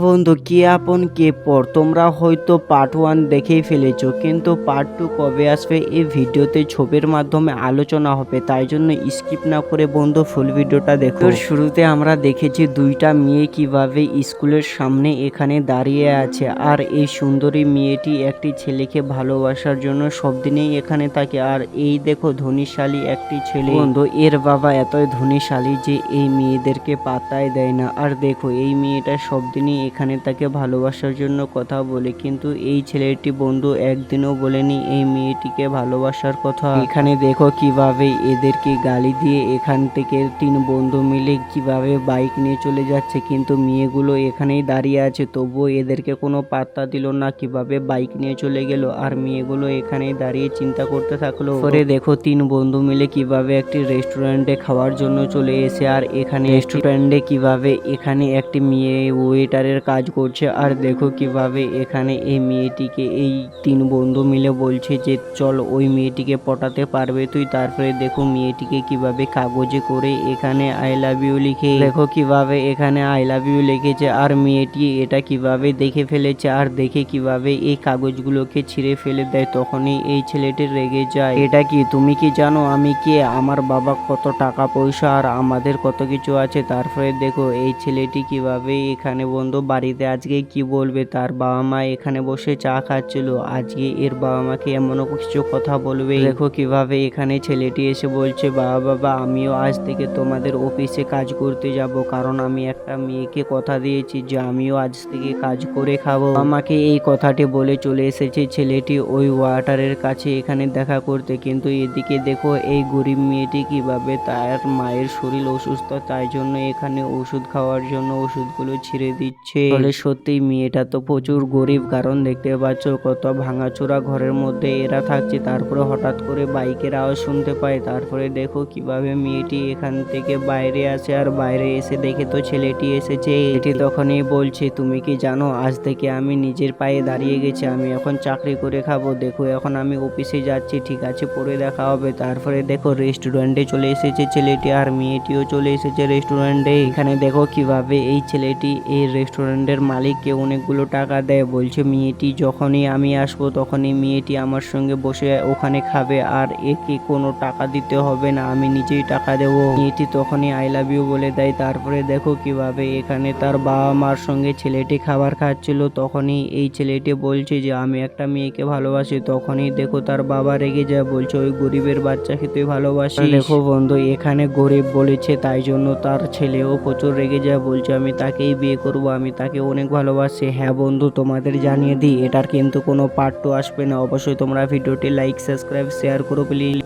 বন্ধু, কে আপন, কে পর? তোমরা হয়তো পার্ট ওয়ান দেখেই ফেলেছো, কিন্তু পার্ট টু কবে আসবে এই ভিডিওতে ছবির মাধ্যমে আলোচনা হবে, তাই জন্য স্কিপ না করে বন্ধু ফুল ভিডিওটা দেখো। শুরুতে আমরা দেখেছি দুইটা মেয়ে কীভাবে স্কুলের সামনে এখানে দাঁড়িয়ে আছে, আর এই সুন্দরী মেয়েটি একটি ছেলেকে ভালোবাসার জন্য সব দিনেই এখানে থাকে, আর এই দেখো ধনীশালী একটি ছেলে। বন্ধু, এর বাবা এতই ধনীশালী যে এই মেয়েদেরকে পাত্তাই দেয় না, আর দেখো এই মেয়েটা সব দিনই এখানে তাকে ভালোবাসার জন্য কথা বলে কিন্তু এই ছেলেটি বন্ধু একদিনও বলেনি এই মেয়েটিকে ভালোবাসার কথা। এখানে দেখো কীভাবে এদেরকে গালি দিয়ে এখান থেকে তিন বন্ধু মিলে কীভাবে বাইক নিয়ে চলে যাচ্ছে কিন্তু মেয়েগুলো এখানেই দাঁড়িয়ে আছে তবুও এদেরকে কোনো পাত্তা দিল না কীভাবে বাইক নিয়ে চলে গেল আর মেয়েগুলো এখানেই দাঁড়িয়ে চিন্তা করতে থাকল। পরে দেখো তিন বন্ধু মিলে কীভাবে একটি রেস্টুরেন্টে খাওয়ার জন্য চলে এসে আর এখানে রেস্টুরেন্টে কীভাবে এখানে একটি মেয়ে ওয়েটারের কাজ করছে। আর দেখো কীভাবে এখানে এই মেয়েটিকে, এই তিন বন্ধু মিলে বলছে যে, চল ওই মেয়েটিকে পটাতে পারবে তুই? তারপরে দেখো মেয়েটিকে কীভাবে কাগজে করে এখানে আই লাভ ইউ লিখে, দেখো কীভাবে এখানে আই লাভ ইউ লিখেছে। আর মেয়েটি এটা কীভাবে দেখে ফেলেছে আর দেখে কীভাবে এই কাগজগুলোকে ছিঁড়ে ফেলে দেয়, তখনই এই ছেলেটি রেগে যায়। এটা কি তুমি কি জানো? আমি কে? আমার বাবা কত টাকা পয়সা আর আমাদের কত কিছু আছে? তারপরে দেখো এই ছেলেটি কীভাবে এখানে বন্ধু বাড়িতে আজকে কি বলবে? তার বাবা মা এখানে বসে চা খাচ্ছিল। আজকে এর বাবা মাকে এমনও কিছু কথা বলবে? দেখো কীভাবে এখানে ছেলেটি এসে বলছে, বাবা বাবা, আমিও আজ থেকে তোমাদের অফিসে কাজ করতে যাব। কারণ আমি একটা মেয়েকে কথা দিয়েছি যে আমিও আজ থেকে কাজ করে খাব। আমাকে এই কথাটি বলে চলে এসেছে ছেলেটি ওই ওয়াটারের কাছে এখানে দেখা করতে। কিন্তু এদিকে দেখো, এই গরিব মেয়েটি কীভাবে তার মায়ের শরীর অসুস্থ, তাই জন্য এখানে ওষুধ খাওয়ার জন্য ওষুধগুলো ছিঁড়ে দিচ্ছে। বলে সত্যি মেয়েটা তো প্রচুর গরিব। কারণ দেখতে পাচ্ছ কত ভাঙাচোরা ঘরের মধ্যে এরা থাকছে। তারপরে হঠাৎ করে বাইকের আওয়াজ শুনতে পায়। তারপরে দেখো কীভাবে মেয়েটি এখান থেকে বাইরে আসে। আর বাইরে এসে দেখে তো ছেলেটি এসেছে। এটি তখনই বলছে, তুমি কি জানো, আজ থেকে আমি নিজের পায়ে দাঁড়িয়ে গেছি। আমি এখন চাকরি করে খাব। দেখো এখন আমি অফিসে যাচ্ছি। ঠিক আছে, পরে দেখা হবে। তারপরে দেখো রেস্টুরেন্টে চলে এসেছে ছেলেটি। আর মেয়েটিও চলে এসেছে রেস্টুরেন্টে। এখানে দেখো কীভাবে এই ছেলেটি এই রেস্টুরেন্টের মালিককে অনেকগুলো টাকা দেয়, বলছে, মেয়েটি যখনই আমি আসব তখনই মেয়েটি আমার সঙ্গে বসে ওখানে খাবে, আর একে কোনো টাকা দিতে হবে না, আমি নিজেই টাকা দেবো। মেয়েটি তখনই আই লাভ ইউ বলে দেয়। তারপরে দেখো কীভাবে এখানে তার বাবা মার সঙ্গে ছেলেটি খাবার খাচ্ছিল। তখনই এই ছেলেটি বলছে যে, আমি একটা মেয়েকে ভালোবাসি। তখনই দেখো তার বাবা রেগে যায়, বলছে, ওই গরিবের বাচ্চাকে তুই ভালোবাসি দেখো বন্ধু, এখানে গরিব বলেছে, তাই জন্য তার ছেলেও প্রচুর রেগে যায়, বলছে, আমি তাকেই বিয়ে করব, আমি তাকে অনেক ভালোবাসি। হ্যাঁ বন্ধু, তোমাদের জানিয়ে দিই, এটার কিন্তু কোনো পার্ট টু আসবে না। অবশ্যই তোমরা ভিডিওটি লাইক সাবস্ক্রাইব শেয়ার করো প্লিজ